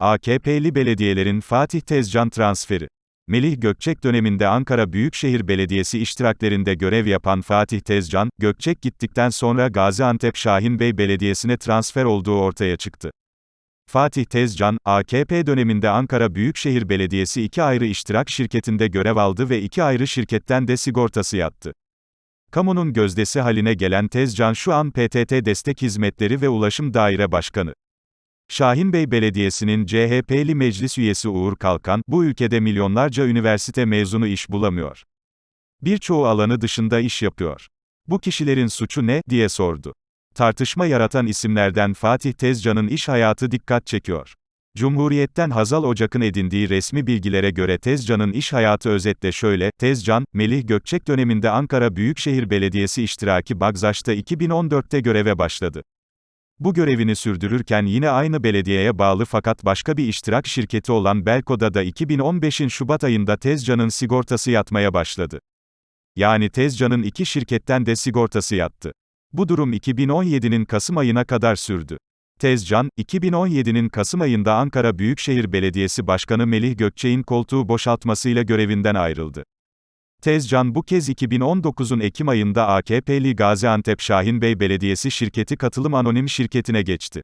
AKP'li belediyelerin Fatih Tezcan transferi. Melih Gökçek döneminde Ankara Büyükşehir Belediyesi iştiraklerinde görev yapan Fatih Tezcan, Gökçek gittikten sonra Gaziantep Şahinbey Belediyesi'ne transfer olduğu ortaya çıktı. Fatih Tezcan, AKP döneminde Ankara Büyükşehir Belediyesi iki ayrı iştirak şirketinde görev aldı ve iki ayrı şirketten de sigortası yattı. Kamunun gözdesi haline gelen Tezcan şu an PTT Destek Hizmetleri ve Ulaşım Daire Başkanı. Şahinbey Belediyesi'nin CHP'li meclis üyesi Uğur Kalkan, bu ülkede milyonlarca üniversite mezunu iş bulamıyor. Birçoğu alanı dışında iş yapıyor. Bu kişilerin suçu ne, diye sordu. Tartışma yaratan isimlerden Fatih Tezcan'ın iş hayatı dikkat çekiyor. Cumhuriyet'ten Hazal Ocak'ın edindiği resmi bilgilere göre Tezcan'ın iş hayatı özetle şöyle, Tezcan, Melih Gökçek döneminde Ankara Büyükşehir Belediyesi iştiraki Bagzaş'ta 2014'te göreve başladı. Bu görevini sürdürürken yine aynı belediyeye bağlı fakat başka bir iştirak şirketi olan Belko'da da 2015'in Şubat ayında Tezcan'ın sigortası yatmaya başladı. Yani Tezcan'ın iki şirketten de sigortası yattı. Bu durum 2017'nin Kasım ayına kadar sürdü. Tezcan, 2017'nin Kasım ayında Ankara Büyükşehir Belediyesi Başkanı Melih Gökçek'in koltuğu boşaltmasıyla görevinden ayrıldı. Tezcan bu kez 2019'un Ekim ayında AKP'li Gaziantep Şahinbey Belediyesi şirketi Katılım Anonim şirketine geçti.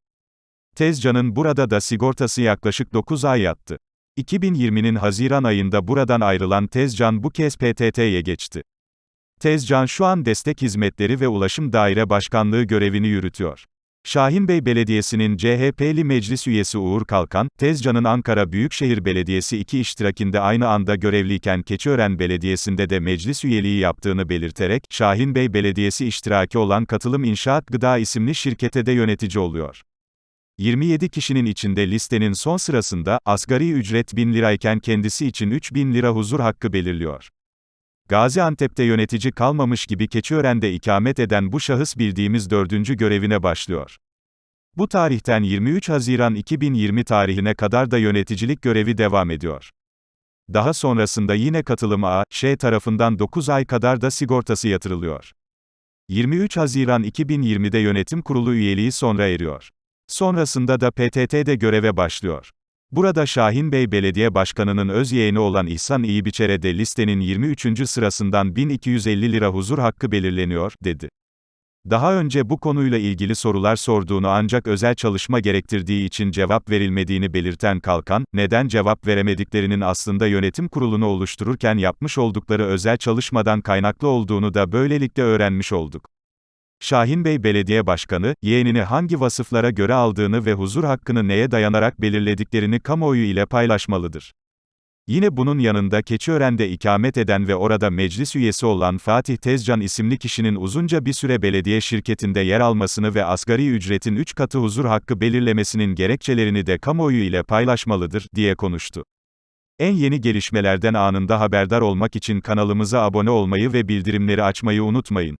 Tezcan'ın burada da sigortası yaklaşık 9 ay yattı. 2020'nin Haziran ayında buradan ayrılan Tezcan bu kez PTT'ye geçti. Tezcan şu an Destek Hizmetleri ve Ulaşım Daire Başkanlığı görevini yürütüyor. Şahinbey Belediyesi'nin CHP'li meclis üyesi Uğur Kalkan, Tezcan'ın Ankara Büyükşehir Belediyesi iki iştirakinde aynı anda görevliyken Keçiören Belediyesi'nde de meclis üyeliği yaptığını belirterek, Şahinbey Belediyesi iştiraki olan Katılım İnşaat Gıda isimli şirkete de yönetici oluyor. 27 kişinin içinde listenin son sırasında, asgari ücret 1000 lirayken kendisi için 3000 lira huzur hakkı belirliyor. Gaziantep'te yönetici kalmamış gibi Keçiören'de ikamet eden bu şahıs bildiğimiz dördüncü görevine başlıyor. Bu tarihten 23 Haziran 2020 tarihine kadar da yöneticilik görevi devam ediyor. Daha sonrasında yine katılım A, Ş tarafından 9 ay kadar da sigortası yatırılıyor. 23 Haziran 2020'de yönetim kurulu üyeliği sonra eriyor. Sonrasında da PTT'de göreve başlıyor. Burada Şahin Bey Belediye Başkanı'nın öz yeğeni olan İhsan İyibiçer'e de listenin 23. sırasından 1250 lira huzur hakkı belirleniyor, dedi. Daha önce bu konuyla ilgili sorular sorduğunu ancak özel çalışma gerektirdiği için cevap verilmediğini belirten Kalkan, neden cevap veremediklerinin aslında yönetim kurulunu oluştururken yapmış oldukları özel çalışmadan kaynaklı olduğunu da böylelikle öğrenmiş olduk. Şahin Bey Belediye Başkanı, yeğenini hangi vasıflara göre aldığını ve huzur hakkını neye dayanarak belirlediklerini kamuoyu ile paylaşmalıdır. Yine bunun yanında Keçiören'de ikamet eden ve orada meclis üyesi olan Fatih Tezcan isimli kişinin uzunca bir süre belediye şirketinde yer almasını ve asgari ücretin 3 katı huzur hakkı belirlemesinin gerekçelerini de kamuoyu ile paylaşmalıdır, diye konuştu. En yeni gelişmelerden anında haberdar olmak için kanalımıza abone olmayı ve bildirimleri açmayı unutmayın.